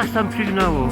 Was tam przygnało?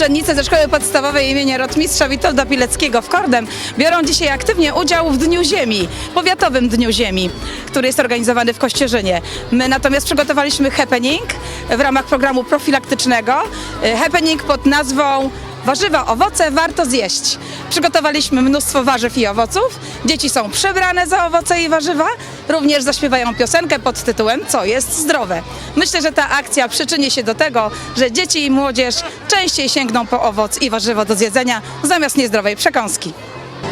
Uczennice ze Szkoły Podstawowej imienia Rotmistrza Witolda Pileckiego w Kordem biorą dzisiaj aktywnie udział w Dniu Ziemi, Powiatowym Dniu Ziemi, który jest organizowany w Kościerzynie. My natomiast przygotowaliśmy happening w ramach programu profilaktycznego. E, Happening pod nazwą Warzywa, owoce warto zjeść. Przygotowaliśmy mnóstwo warzyw i owoców. Dzieci są przebrane za owoce i warzywa. Również zaśpiewają piosenkę pod tytułem Co jest zdrowe. Myślę, że ta akcja przyczyni się do tego, że dzieci i młodzież częściej sięgną po owoc i warzywo do zjedzenia zamiast niezdrowej przekąski.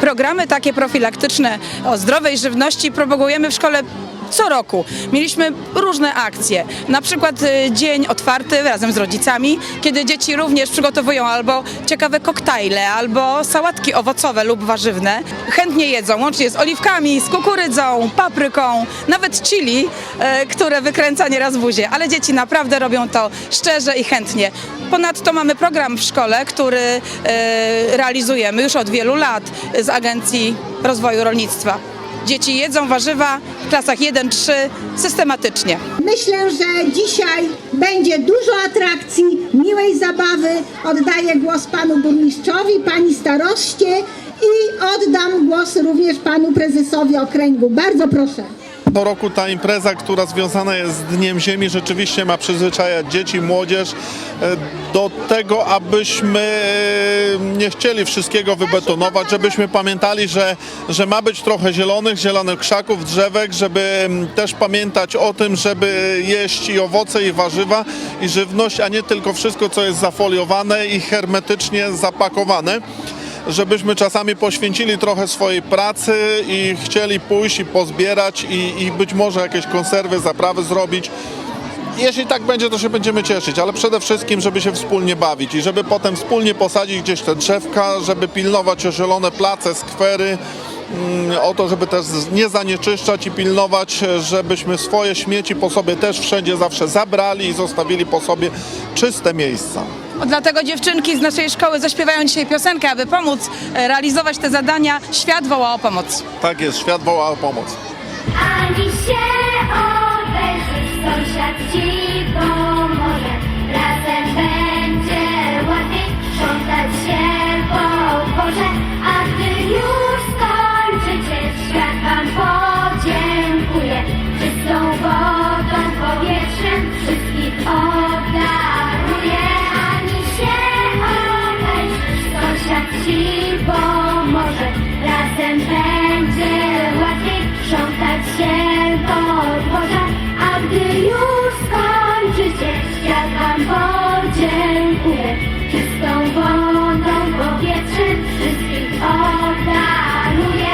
Programy takie profilaktyczne o zdrowej żywności propagujemy w szkole co roku. Mieliśmy różne akcje, na przykład y, dzień otwarty razem z rodzicami, kiedy dzieci również przygotowują albo ciekawe koktajle, albo sałatki owocowe lub warzywne. Chętnie jedzą, łącznie z oliwkami, z kukurydzą, papryką, nawet chili, e, które wykręca nieraz w buzie, ale dzieci naprawdę robią to szczerze i chętnie. Ponadto mamy program w szkole, który e, realizujemy już od wielu lat z Agencji Rozwoju Rolnictwa. Dzieci jedzą warzywa w klasach 1-3 systematycznie. Myślę, że dzisiaj będzie dużo atrakcji, miłej zabawy. Oddaję głos panu burmistrzowi, pani staroście i oddam głos również panu prezesowi okręgu. Bardzo proszę. Co roku ta impreza, która związana jest z Dniem Ziemi, rzeczywiście ma przyzwyczajać dzieci, młodzież e, do tego, abyśmy e, nie chcieli wszystkiego wybetonować, żebyśmy pamiętali, że, że ma być trochę zielonych, zielonych krzaków, drzewek, żeby też pamiętać o tym, żeby jeść i owoce, i warzywa, i żywność, a nie tylko wszystko, co jest zafoliowane i hermetycznie zapakowane żebyśmy czasami poświęcili trochę swojej pracy i chcieli pójść i pozbierać i, i być może jakieś konserwy, zaprawy zrobić. Jeśli tak będzie, to się będziemy cieszyć, ale przede wszystkim, żeby się wspólnie bawić i żeby potem wspólnie posadzić gdzieś te drzewka, żeby pilnować o zielone place, skwery, mm, o to, żeby też nie zanieczyszczać i pilnować, żebyśmy swoje śmieci po sobie też wszędzie zawsze zabrali i zostawili po sobie czyste miejsca. Dlatego dziewczynki z naszej szkoły zaśpiewają dzisiaj piosenkę, aby pomóc e, realizować te zadania. Świat woła o pomoc. Tak jest, świat woła o pomoc. Ani się obejrzysz, sąsiad ci pomoże. Razem będzie łatwiej sprzątać się po dworze. Podziękuje. Czystą wodą, powietrzem wszystkich obdaruje.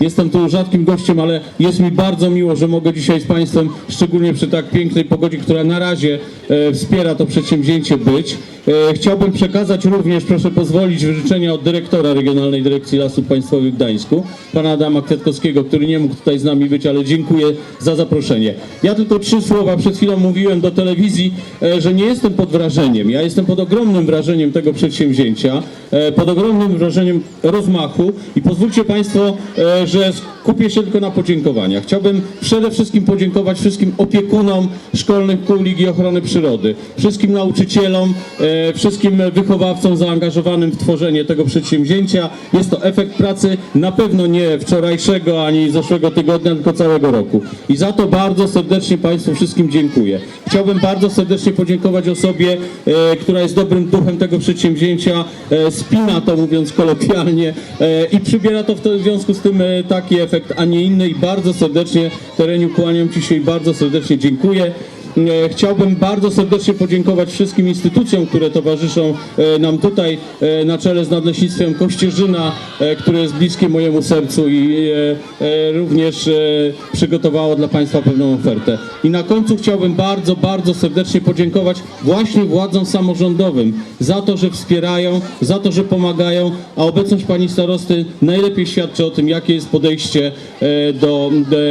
Jestem tu rzadkim gościem, ale jest mi bardzo miło, że mogę dzisiaj z Państwem, szczególnie przy tak pięknej pogodzie, która na razie e, wspiera to przedsięwzięcie być. E, chciałbym przekazać również, proszę pozwolić, życzenia od dyrektora Regionalnej Dyrekcji Lasów Państwowych w Gdańsku, pana Adama Kwiatkowskiego, który nie mógł tutaj z nami być, ale dziękuję za zaproszenie. Ja tylko trzy słowa, przed chwilą mówiłem do telewizji, e, że nie jestem pod wrażeniem. Ja jestem pod ogromnym wrażeniem tego przedsięwzięcia, e, pod ogromnym wrażeniem rozmachu i pozwólcie Państwo, że skupię się tylko na podziękowaniach. Chciałbym przede wszystkim podziękować wszystkim opiekunom szkolnych kół Ligi Ochrony Przyrody, wszystkim nauczycielom, wszystkim wychowawcom zaangażowanym w tworzenie tego przedsięwzięcia. Jest to efekt pracy na pewno nie wczorajszego ani zeszłego tygodnia, tylko całego roku. I za to bardzo serdecznie Państwu wszystkim dziękuję. Chciałbym bardzo serdecznie podziękować osobie, e, która jest dobrym duchem tego przedsięwzięcia, e, spina to mówiąc kolokwialnie e, i przybiera to w, w związku z tym e, taki efekt, a nie inny i bardzo serdecznie Tereniu kłaniam Ci się i bardzo serdecznie dziękuję. E, Chciałbym bardzo serdecznie podziękować wszystkim instytucjom, które towarzyszą e, nam tutaj e, na czele z Nadleśnictwem Kościerzyna, które jest bliskie mojemu sercu i również przygotowało dla Państwa pewną ofertę. I na końcu chciałbym bardzo, bardzo serdecznie podziękować właśnie władzom samorządowym za to, że wspierają, za to, że pomagają, a obecność Pani Starosty najlepiej świadczy o tym, jakie jest podejście do,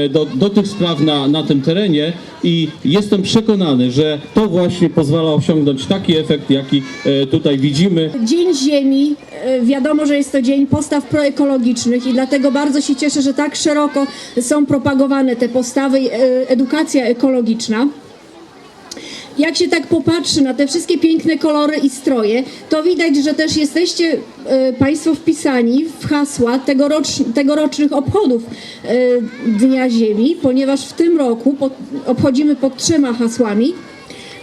do, do tych spraw na, na tym terenie i jestem przekonany, że to właśnie pozwala osiągnąć taki efekt, jaki e, tutaj widzimy. Dzień Ziemi, e, wiadomo, że jest to dzień postaw proekologicznych i dlatego bardzo się cieszę, że tak szeroko są propagowane te postawy, e, edukacja ekologiczna. Jak się tak popatrzy na te wszystkie piękne kolory i stroje, to widać, że też jesteście e, Państwo wpisani w hasła tegorocz, tegorocznych obchodów e, Dnia Ziemi, ponieważ w tym roku pod, obchodzimy pod trzema hasłami,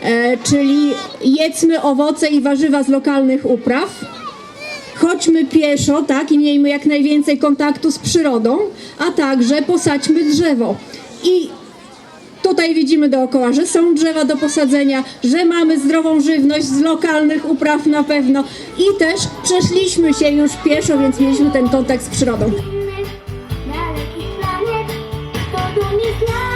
e, czyli jedzmy owoce i warzywa z lokalnych upraw, chodźmy pieszo, tak, i miejmy jak najwięcej kontaktu z przyrodą, a także posadźmy drzewo. I tutaj widzimy dookoła, że są drzewa do posadzenia, że mamy zdrową żywność z lokalnych upraw na pewno i też przeszliśmy się już pieszo, więc mieliśmy ten kontakt z przyrodą. dalekich planet. To dumnik dla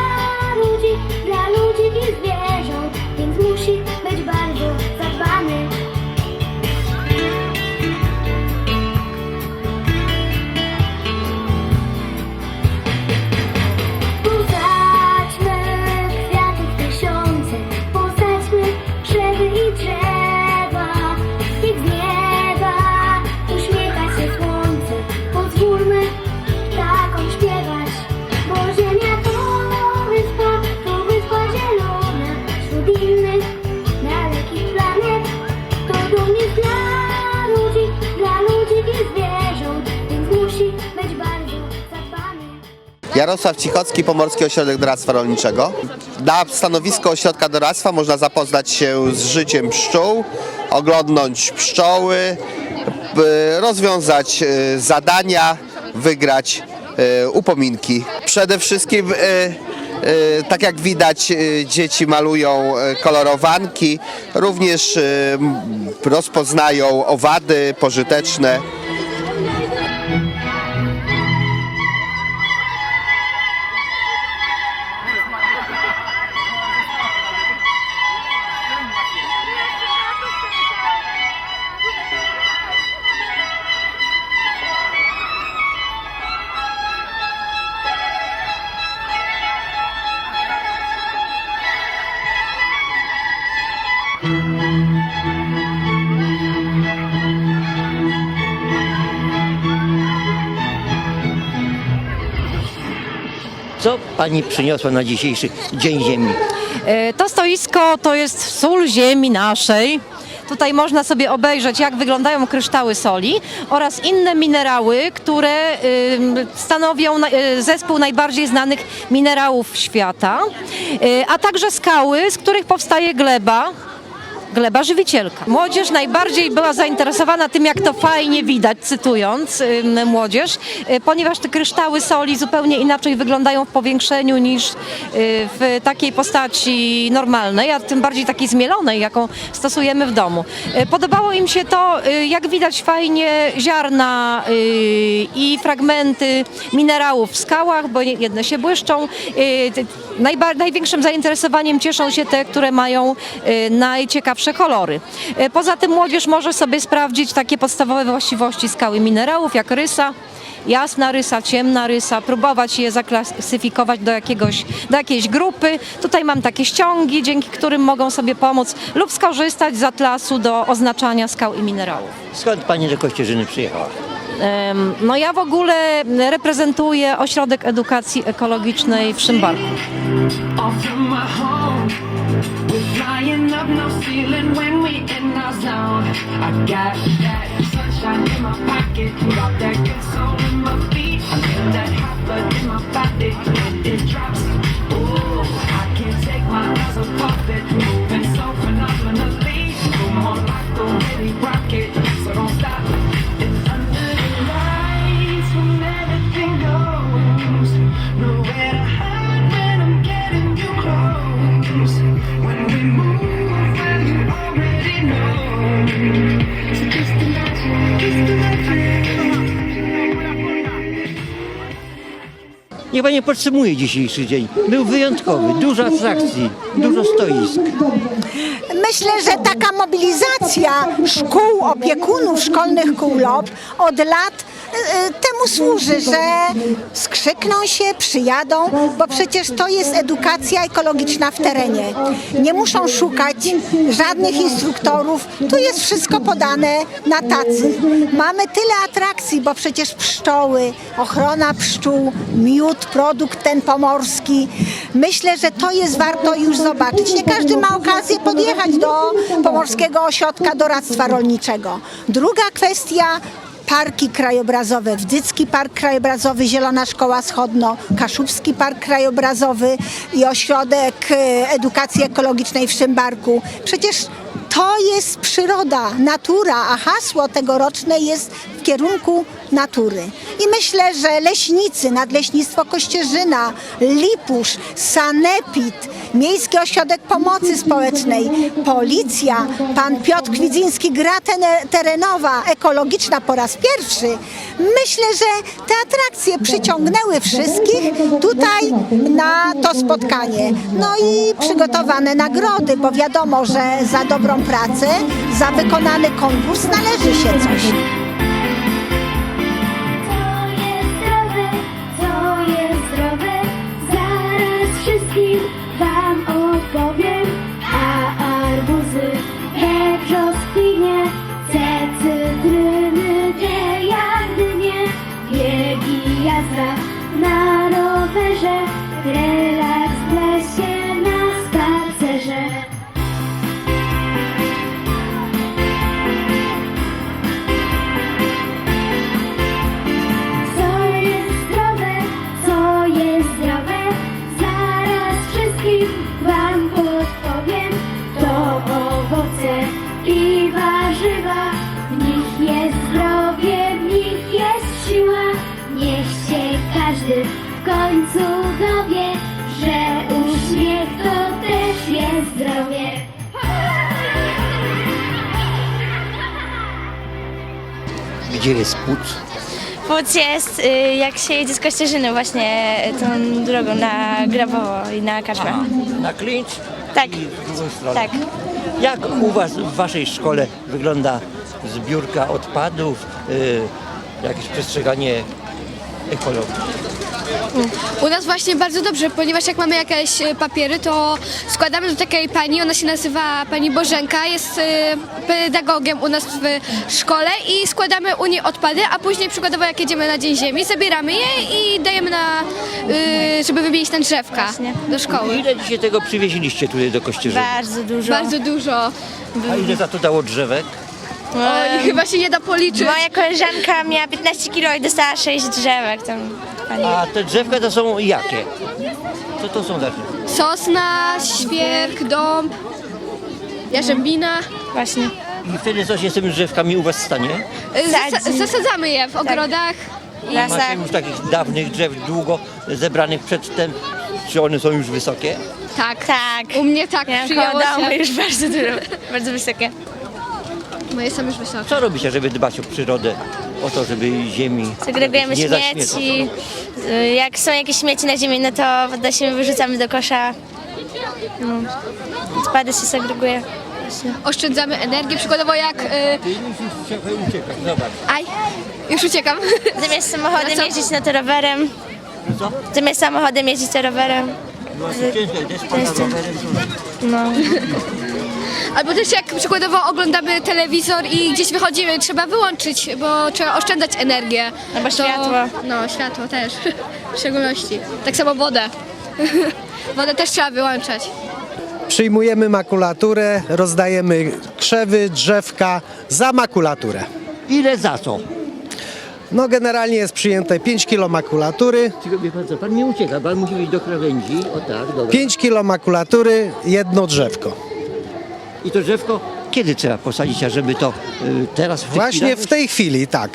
Jarosław Cichocki, Pomorski Ośrodek Doradztwa Rolniczego. Na stanowisko Ośrodka Doradztwa można zapoznać się z życiem pszczół, oglądnąć pszczoły, rozwiązać e, zadania, wygrać e, upominki. Przede wszystkim, e, tak jak widać, dzieci malują kolorowanki, również rozpoznają owady pożyteczne. Pani przyniosła na dzisiejszy Dzień Ziemi? E, To stoisko to jest sól ziemi naszej. Tutaj można sobie obejrzeć, jak wyglądają kryształy soli oraz inne minerały, które stanowią y, zespół najbardziej znanych minerałów świata, Y, a także skały, z których powstaje gleba. Gleba żywicielka. Młodzież najbardziej była zainteresowana tym, jak to fajnie widać, cytując młodzież, y, ponieważ te kryształy soli zupełnie inaczej wyglądają w powiększeniu niż y, w takiej postaci normalnej, a tym bardziej takiej zmielonej, jaką stosujemy w domu. Y, Podobało im się to, jak widać fajnie ziarna i fragmenty minerałów w skałach, bo jedne się błyszczą. Największym zainteresowaniem cieszą się te, które mają najciekawsze Y, Poza tym młodzież może sobie sprawdzić takie podstawowe właściwości skały minerałów, jak rysa, jasna rysa, ciemna rysa, próbować je zaklasyfikować do, jakiegoś, do jakiejś grupy. Tutaj mam takie ściągi, dzięki którym mogą sobie pomóc lub skorzystać z atlasu do oznaczania skał i minerałów. Skąd pani do Kościerzyny przyjechała? No ja w ogóle reprezentuję Ośrodek Edukacji Ekologicznej w Szymbarku. Niech pani podsumuje dzisiejszy dzień. Był wyjątkowy, dużo atrakcji, dużo stoisk. Myślę, że taka mobilizacja szkół, opiekunów szkolnych kół od lat e, temu służy, że skrzykną się, przyjadą, bo przecież to jest edukacja ekologiczna w terenie. Nie muszą szukać żadnych instruktorów, tu jest wszystko podane na tacy. Mamy tyle atrakcji, bo przecież pszczoły, ochrona pszczół, miód, produkt ten pomorski. Myślę, że to jest warto już zobaczyć. Nie każdy ma okazję podjechać do Pomorskiego Ośrodka Doradztwa Rolniczego. Druga kwestia parki krajobrazowe, Wdycki Park Krajobrazowy, Zielona Szkoła Schodno, Kaszubski Park Krajobrazowy i Ośrodek e, Edukacji Ekologicznej w Szymbarku. Przecież to jest przyroda, natura, a hasło tegoroczne jest w kierunku natury. I myślę, że leśnicy, Nadleśnictwo Kościerzyna, Lipusz, Sanepid, Miejski Ośrodek Pomocy Społecznej, Policja, pan Piotr Kwidzyński, gra terenowa, ekologiczna po raz pierwszy. Myślę, że te atrakcje przyciągnęły wszystkich tutaj na to spotkanie. No i przygotowane nagrody, bo wiadomo, że za dobrą pracę, za wykonany konkurs należy się coś. Każdy w końcu dowie, że uśmiech to też jest zdrowie. Gdzie jest płuc? Płuc jest, y, jak się jedzie z Kościerzyny właśnie tą drogą na Grabowo i na Kaczmę. Na klincz? Tak. I w drugą stronę. Tak. Jak u Was w Waszej szkole wygląda zbiórka odpadów, y, jakieś przestrzeganie ekologii? U nas właśnie bardzo dobrze, ponieważ jak mamy jakieś e, papiery, to składamy do takiej pani, ona się nazywa pani Bożenka, jest e, pedagogiem u nas w szkole i składamy u niej odpady, a później przykładowo jak jedziemy na Dzień Ziemi, zabieramy je i dajemy na, e, żeby wymienić na drzewka do szkoły. Ile dzisiaj tego przywieźliście tutaj do Kościerzyny? Bardzo dużo. Bardzo dużo. A ile za to dało drzewek? Oj, chyba się nie da policzyć. Moja koleżanka miała 15 kilo i dostała 6 drzewek. Tam pani. A te drzewka to są jakie? Co to są za drzewa? Sosna, świerk, dąb, jarzębina. Właśnie. I wtedy co się z tymi drzewkami u Was stanie? E, zasa- zasadzamy je w ogrodach. I Lasach. Macie już takich dawnych drzew długo zebranych przedtem? Czy one są już wysokie? tak, Tak. u mnie tak Miałam przyjęło koło domu się. już bardzo dużo, bardzo wysokie. Moje są już wysokie. Co robicie, żeby dbać o przyrodę? O to, żeby ziemi Segregujemy nie śmieci. zaśmiecać? Y, Jak są jakieś śmieci na ziemi, no to podnosimy, wyrzucamy do kosza. No. Odpady się segreguje. oszczędzamy energię. Przykładowo jak. Y, aj, już uciekam. Zamiast samochodem jeździć na to rowerem. Co? Zamiast samochodem jeździć to rowerem. No, rowerem. No. Albo też jak przykładowo oglądamy telewizor i gdzieś wychodzimy, trzeba wyłączyć, bo trzeba oszczędzać energię. Albo światło. No, światło też. W szczególności. Tak samo wodę. Wodę też trzeba wyłączać. Przyjmujemy makulaturę, rozdajemy krzewy, drzewka za makulaturę. Ile za co? No generalnie jest przyjęte 5 kg makulatury, Tylko wie pan co, pan nie ucieka, pan musi być do krawędzi. O tak, dobra. 5 kg makulatury, jedno drzewko. I to drzewko kiedy trzeba posadzić, ażeby to y, teraz w tych Właśnie chwilach? w tej chwili, tak.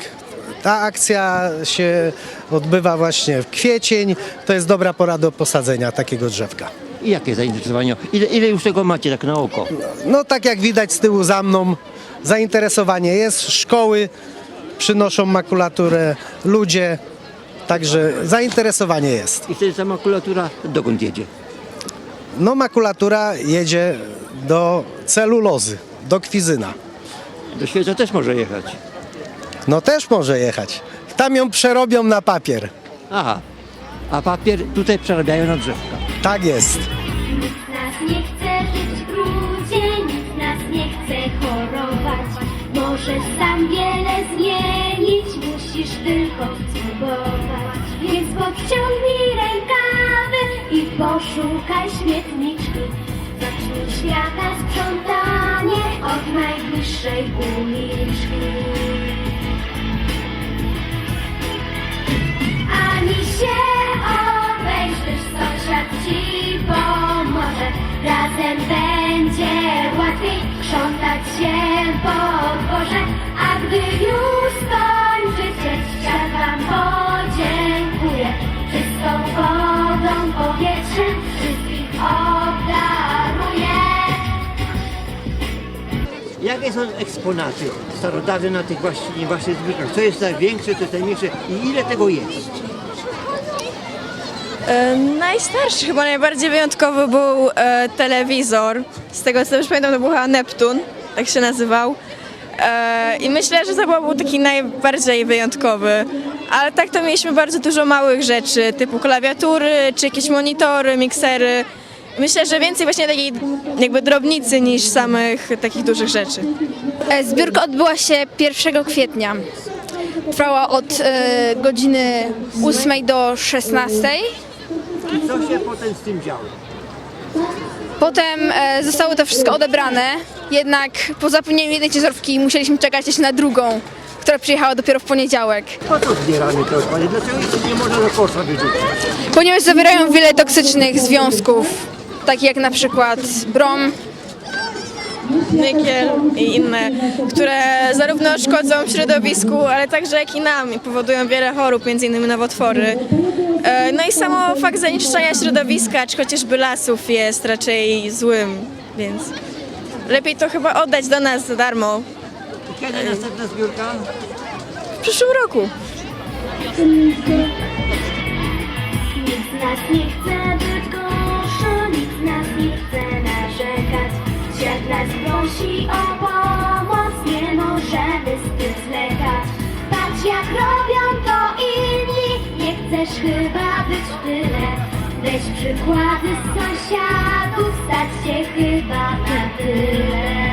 Ta akcja się odbywa właśnie w kwiecień. To jest dobra pora do posadzenia takiego drzewka. I jakie zainteresowanie? Ile, ile już tego macie tak na oko? No tak jak widać z tyłu za mną, zainteresowanie jest. Szkoły przynoszą makulaturę, ludzie, także zainteresowanie jest. I wtedy ta makulatura dokąd jedzie? No makulatura jedzie do celulozy, do kwizyna. Do świeca też może jechać. No też może jechać. Tam ją przerobią na papier. Aha. A papier tutaj przerabiają na drzewka. Tak jest. Nikt nas nie chce żyć w brudzie, nikt nas nie chce chorować. Możesz sam wiele zmienić, musisz tylko spróbować. Więc podciągnij rękawy i poszukaj śmietniczki. Zacznij świata sprzątanie od najbliższej uliczki. Ani się obejrzysz, sąsiad ci pomoże. Razem będzie łatwiej krzątać się po dworze. A gdy już skończycie, świat wam podziękuję. Czystą wodą, powietrzem wszystkich obdaruje. Jakie są eksponaty starodawne na tych właśnie waszych zbiórkach? Co jest największe, co jest najmniejsze i ile tego jest? E, najstarszy, chyba najbardziej wyjątkowy był e, telewizor. Z tego co już pamiętam, to był chyba Neptun, tak się nazywał. E, I myślę, że to chyba był taki najbardziej wyjątkowy. Ale tak to mieliśmy bardzo dużo małych rzeczy, typu klawiatury, czy jakieś monitory, miksery. Myślę, że więcej właśnie takiej jakby drobnicy niż samych takich dużych rzeczy. E, Zbiórka odbyła się 1 kwietnia. Trwała od e, godziny 8 do 16. I co się potem z tym działo? Potem e, zostało to wszystko odebrane, jednak po zapomnieniu jednej ciężarówki musieliśmy czekać jeszcze na drugą, która przyjechała dopiero w poniedziałek. Po co zbieramy te odpady? Dlaczego ich nie można do kosza wyrzucić? Ponieważ zawierają wiele toksycznych związków, takich jak na przykład brom, Nykiel i inne, które zarówno szkodzą środowisku, ale także jak i nam i powodują wiele chorób, między innymi nowotwory. E, No i samo fakt zanieczyszczania środowiska, czy chociażby lasów jest raczej złym, więc lepiej to chyba oddać do nas za darmo Kiedy następna zbiórka? w przyszłym roku. Nikt z nas nie chce być gorszy, nikt z nas nie chce narzekać. Świat nas prosi o pomoc, nie możemy z tym zlekać. Patrz jak robią to inni, nie chcesz chyba być w tyle. Weź przykłady z sąsiadów, stać się chyba na tyle.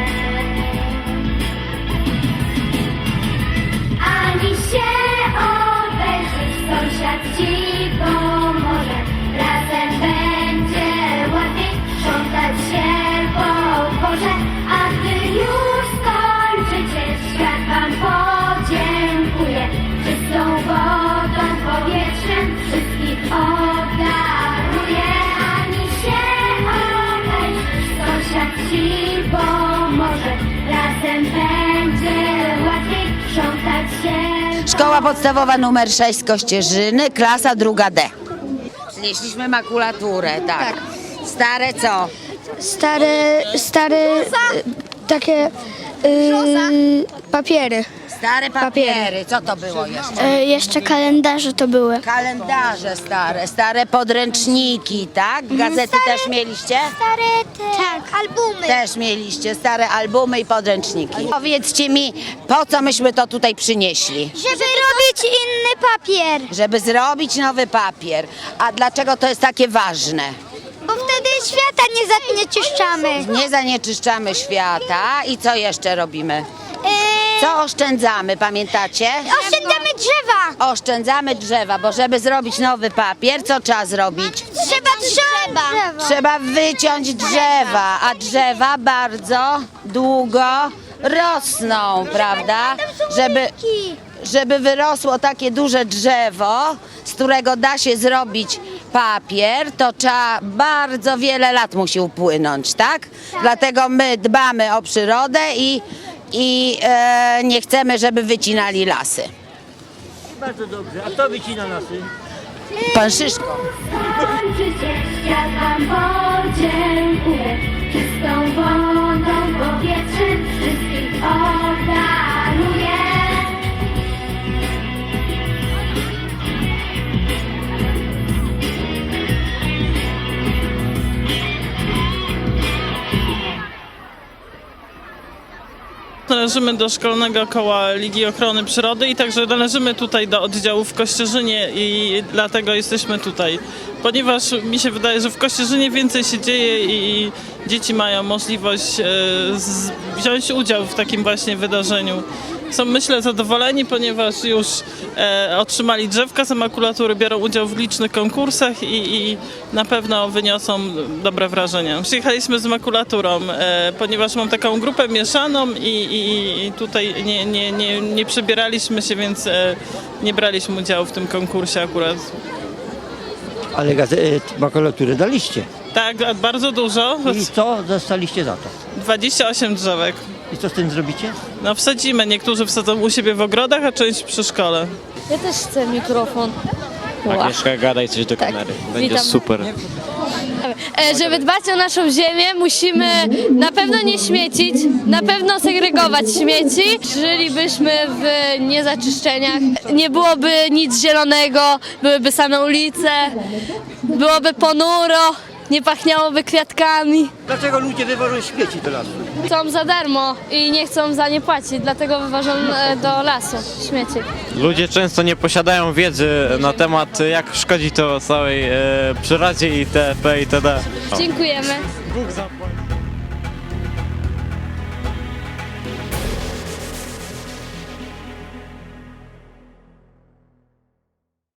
Szkoła podstawowa numer 6 z Kościerzyny, klasa druga D. Przynieśliśmy makulaturę, tak. Stare co? Stare, stare takie y, papiery. Stare papiery. Co to było jeszcze? E, jeszcze kalendarze to były. Kalendarze stare, stare podręczniki, tak? Gazety też mieliście? Stare te tak, albumy. Też mieliście stare albumy i podręczniki. Powiedzcie mi, po co myśmy to tutaj przynieśli? Żeby robić inny papier. Żeby zrobić nowy papier. A dlaczego to jest takie ważne? Bo wtedy świata nie zanieczyszczamy. Nie zanieczyszczamy świata i co jeszcze robimy? Co oszczędzamy, pamiętacie? Oszczędzamy drzewa. Oszczędzamy drzewa, bo żeby zrobić nowy papier, co trzeba zrobić? Trzeba drzewa. Trzeba wyciąć drzewa, a drzewa bardzo długo rosną, prawda? Żeby, żeby wyrosło takie duże drzewo, z którego da się zrobić papier, to trzeba bardzo wiele lat musi upłynąć, tak? Dlatego my dbamy o przyrodę i, i e, nie chcemy, żeby wycinali lasy. Bardzo dobrze. A kto wycina lasy? Pan Szyszko. Skończycie, świat wam. Czystą wodą, powietrzem wszystkich obdaruje. Należymy do Szkolnego Koła Ligi Ochrony Przyrody i także należymy tutaj do oddziału w Kościerzynie i dlatego jesteśmy tutaj. Ponieważ mi się wydaje, że w Kościerzynie więcej się dzieje i dzieci mają możliwość e, wziąć udział w takim właśnie wydarzeniu. Są myślę zadowoleni, ponieważ już e, otrzymali drzewka za makulatury, biorą udział w licznych konkursach i, i na pewno wyniosą dobre wrażenia. Przyjechaliśmy z makulaturą, e, ponieważ mam taką grupę mieszaną i, i, i tutaj nie, nie, nie, nie przebieraliśmy się, więc e, nie braliśmy udziału w tym konkursie akurat. Ale gazety, makulatury daliście. Tak, bardzo dużo, I co dostaliście za to? 28 drzewek. I co z tym zrobicie? No wsadzimy, niektórzy wsadzą u siebie w ogrodach, a część przy szkole. Ja też chcę mikrofon. Agnieszka, gadaj coś do kamery. Będzie Witam. super. E, żeby dbać o naszą ziemię, musimy na pewno nie śmiecić, na pewno segregować śmieci. Żylibyśmy w niezaczyszczeniach, nie byłoby nic zielonego, byłyby same ulice, byłoby ponuro, nie pachniałoby kwiatkami. Dlaczego ludzie wywożą śmieci do lasu? Chcą za darmo i nie chcą za nie płacić, dlatego wywożą e, do lasu śmieci. Ludzie często nie posiadają wiedzy na temat jak szkodzi to całej e, przyrodzie itp. itd. Dziękujemy. Bóg zapłać.